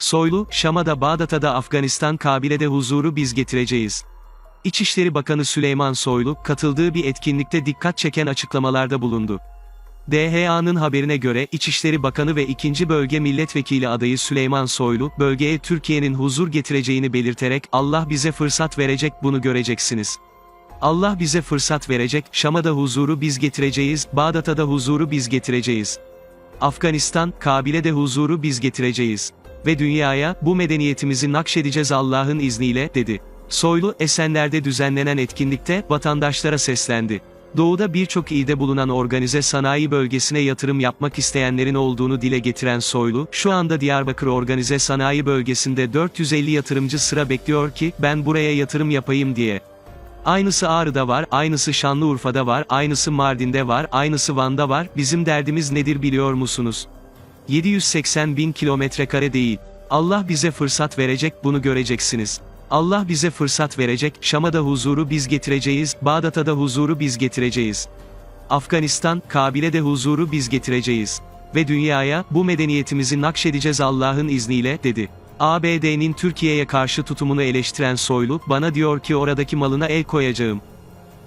Soylu, Şam'a da Bağdat'a da Afganistan Kabile'de huzuru biz getireceğiz. İçişleri Bakanı Süleyman Soylu, katıldığı bir etkinlikte dikkat çeken açıklamalarda bulundu. DHA'nın haberine göre İçişleri Bakanı ve 2. Bölge Milletvekili adayı Süleyman Soylu, bölgeye Türkiye'nin huzur getireceğini belirterek, Allah bize fırsat verecek bunu göreceksiniz. Allah bize fırsat verecek, Şam'a da huzuru biz getireceğiz, Bağdat'a da huzuru biz getireceğiz. Afganistan, Kabil'e huzuru biz getireceğiz. Ve dünyaya, bu medeniyetimizi nakşedeceğiz Allah'ın izniyle, dedi. Soylu, Esenler'de düzenlenen etkinlikte, vatandaşlara seslendi. Doğuda birçok ilde bulunan organize sanayi bölgesine yatırım yapmak isteyenlerin olduğunu dile getiren Soylu, şu anda Diyarbakır Organize Sanayi Bölgesi'nde 450 yatırımcı sıra bekliyor ki, ben buraya yatırım yapayım diye. Aynısı Ağrı'da var, aynısı Şanlıurfa'da var, aynısı Mardin'de var, aynısı Van'da var, bizim derdimiz nedir biliyor musunuz? 780 bin kilometre kare değil. Allah bize fırsat verecek, bunu göreceksiniz. Allah bize fırsat verecek, Şam'a huzuru biz getireceğiz, Bağdat'a da huzuru biz getireceğiz. Afganistan, Kabil'e de huzuru biz getireceğiz. Ve dünyaya, bu medeniyetimizi nakşedeceğiz Allah'ın izniyle, dedi. ABD'nin Türkiye'ye karşı tutumunu eleştiren Soylu, bana diyor ki oradaki malına el koyacağım.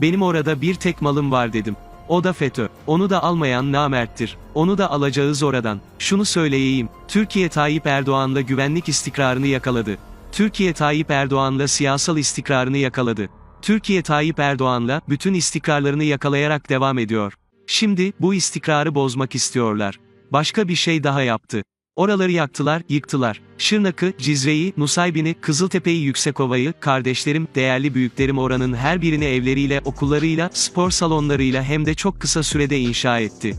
Benim orada bir tek malım var dedim. O da FETÖ. Onu da almayan namerttir. Onu da alacağız oradan. Şunu söyleyeyim. Türkiye Tayyip Erdoğan'la güvenlik istikrarını yakaladı. Türkiye Tayyip Erdoğan'la siyasal istikrarını yakaladı. Türkiye Tayyip Erdoğan'la bütün istikrarlarını yakalayarak devam ediyor. Şimdi bu istikrarı bozmak istiyorlar. Başka bir şey daha yaptı. Oraları yaktılar, yıktılar. Şırnak'ı, Cizre'yi, Nusaybin'i, Kızıltepe'yi, Yüksekova'yı, kardeşlerim, değerli büyüklerim oranın her birini evleriyle, okullarıyla, spor salonlarıyla hem de çok kısa sürede inşa etti.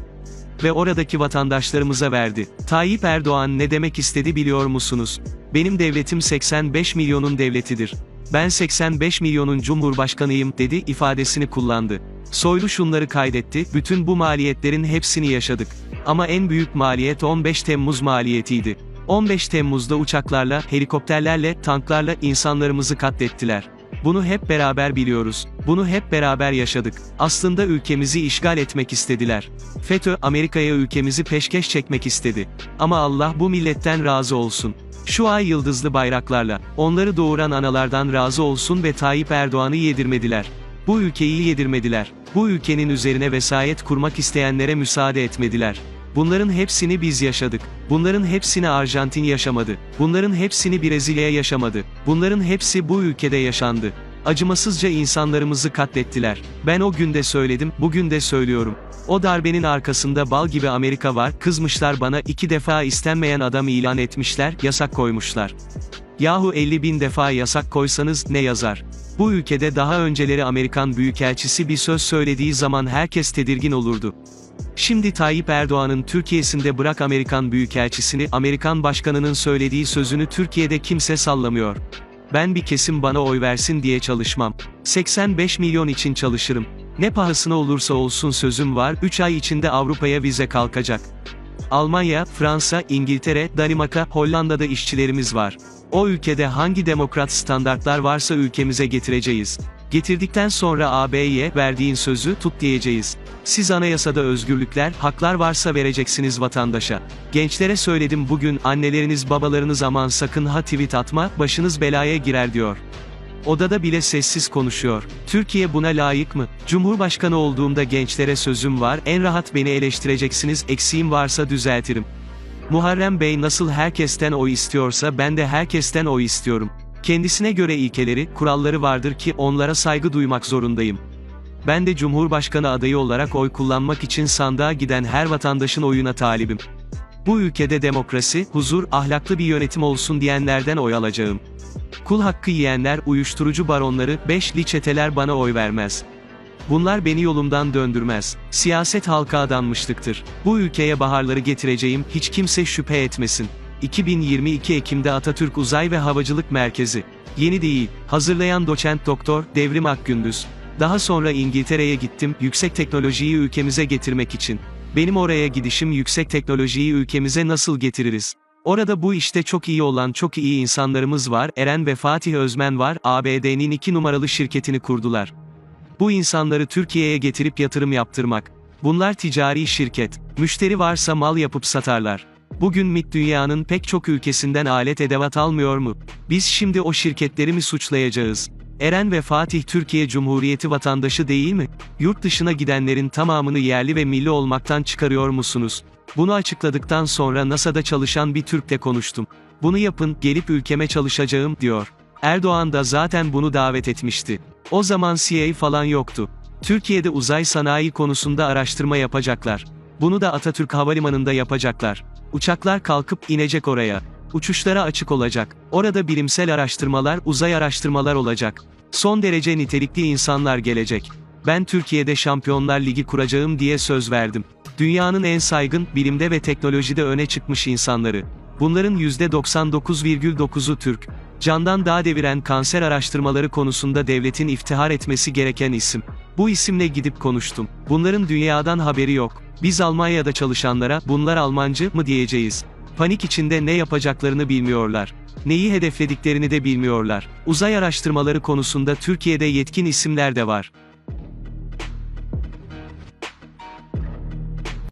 Ve oradaki vatandaşlarımıza verdi. Tayyip Erdoğan ne demek istedi biliyor musunuz? Benim devletim 85 milyonun devletidir. Ben 85 milyonun cumhurbaşkanıyım dedi ifadesini kullandı. Soylu şunları kaydetti, bütün bu maliyetlerin hepsini yaşadık. Ama en büyük maliyet 15 Temmuz maliyetiydi. 15 Temmuz'da uçaklarla, helikopterlerle, tanklarla insanlarımızı katlettiler. Bunu hep beraber biliyoruz. Bunu hep beraber yaşadık. Aslında ülkemizi işgal etmek istediler. FETÖ, Amerika'ya ülkemizi peşkeş çekmek istedi. Ama Allah bu milletten razı olsun. Şu ay yıldızlı bayraklarla, onları doğuran analardan razı olsun ve Tayyip Erdoğan'ı yedirmediler. Bu ülkeyi yedirmediler. Bu ülkenin üzerine vesayet kurmak isteyenlere müsaade etmediler. Bunların hepsini biz yaşadık. Bunların hepsini Arjantin yaşamadı. Bunların hepsini Brezilya yaşamadı. Bunların hepsi bu ülkede yaşandı. Acımasızca insanlarımızı katlettiler. Ben o günde söyledim, bugün de söylüyorum. O darbenin arkasında bal gibi Amerika var, kızmışlar bana iki defa istenmeyen adam ilan etmişler, yasak koymuşlar. Yahu 50 bin defa yasak koysanız ne yazar? Bu ülkede daha önceleri Amerikan Büyükelçisi bir söz söylediği zaman herkes tedirgin olurdu. Şimdi Tayyip Erdoğan'ın Türkiye'sinde bırak Amerikan Büyükelçisini, Amerikan Başkanı'nın söylediği sözünü Türkiye'de kimse sallamıyor. Ben bir kesim bana oy versin diye çalışmam. 85 milyon için çalışırım. Ne pahasına olursa olsun sözüm var, 3 ay içinde Avrupa'ya vize kalkacak. Almanya, Fransa, İngiltere, Danimarka, Hollanda'da işçilerimiz var. O ülkede hangi demokrat standartlar varsa ülkemize getireceğiz. Getirdikten sonra AB'ye verdiğin sözü tut diyeceğiz. Siz anayasada özgürlükler, haklar varsa vereceksiniz vatandaşa. Gençlere söyledim bugün anneleriniz babalarınız aman sakın ha tweet atma, başınız belaya girer diyor. Odada bile sessiz konuşuyor. Türkiye buna layık mı? Cumhurbaşkanı olduğumda gençlere sözüm var, en rahat beni eleştireceksiniz, eksiğim varsa düzeltirim. Muharrem Bey nasıl herkesten oy istiyorsa ben de herkesten oy istiyorum. Kendisine göre ilkeleri, kuralları vardır ki onlara saygı duymak zorundayım. Ben de Cumhurbaşkanı adayı olarak oy kullanmak için sandığa giden her vatandaşın oyuna talibim. Bu ülkede demokrasi, huzur, ahlaklı bir yönetim olsun diyenlerden oy alacağım. Kul hakkı yiyenler, uyuşturucu baronları, beşli çeteler bana oy vermez. Bunlar beni yolumdan döndürmez. Siyaset halka adanmışlıktır. Bu ülkeye baharları getireceğim, hiç kimse şüphe etmesin. 2022 Ekim'de Atatürk Uzay ve Havacılık Merkezi. Yeni değil, hazırlayan doçent doktor, Devrim Akgündüz. Daha sonra İngiltere'ye gittim, yüksek teknolojiyi ülkemize getirmek için. Benim oraya gidişim yüksek teknolojiyi ülkemize nasıl getiririz? Orada bu işte çok iyi olan çok iyi insanlarımız var, Eren ve Fatih Özmen var, ABD'nin iki numaralı şirketini kurdular. Bu insanları Türkiye'ye getirip yatırım yaptırmak. Bunlar ticari şirket. Müşteri varsa mal yapıp satarlar. Bugün MIT dünyanın pek çok ülkesinden alet edevat almıyor mu? Biz şimdi o şirketleri mi suçlayacağız? Eren ve Fatih Türkiye Cumhuriyeti vatandaşı değil mi? Yurt dışına gidenlerin tamamını yerli ve milli olmaktan çıkarıyor musunuz? Bunu açıkladıktan sonra NASA'da çalışan bir Türk'le konuştum. Bunu yapın, gelip ülkeme çalışacağım, diyor. Erdoğan da zaten bunu davet etmişti. O zaman CIA falan yoktu. Türkiye'de uzay sanayi konusunda araştırma yapacaklar. Bunu da Atatürk Havalimanı'nda yapacaklar. Uçaklar kalkıp inecek oraya. Uçuşlara açık olacak. Orada bilimsel araştırmalar, uzay araştırmalar olacak. Son derece nitelikli insanlar gelecek. Ben Türkiye'de Şampiyonlar Ligi kuracağım diye söz verdim. Dünyanın en saygın, bilimde ve teknolojide öne çıkmış insanları. Bunların %99,9'u Türk. Candan Dağ deviren kanser araştırmaları konusunda devletin iftihar etmesi gereken isim. Bu isimle gidip konuştum. Bunların dünyadan haberi yok. Biz Almanya'da çalışanlara, bunlar Almancı mı diyeceğiz. Panik içinde ne yapacaklarını bilmiyorlar. Neyi hedeflediklerini de bilmiyorlar. Uzay araştırmaları konusunda Türkiye'de yetkin isimler de var.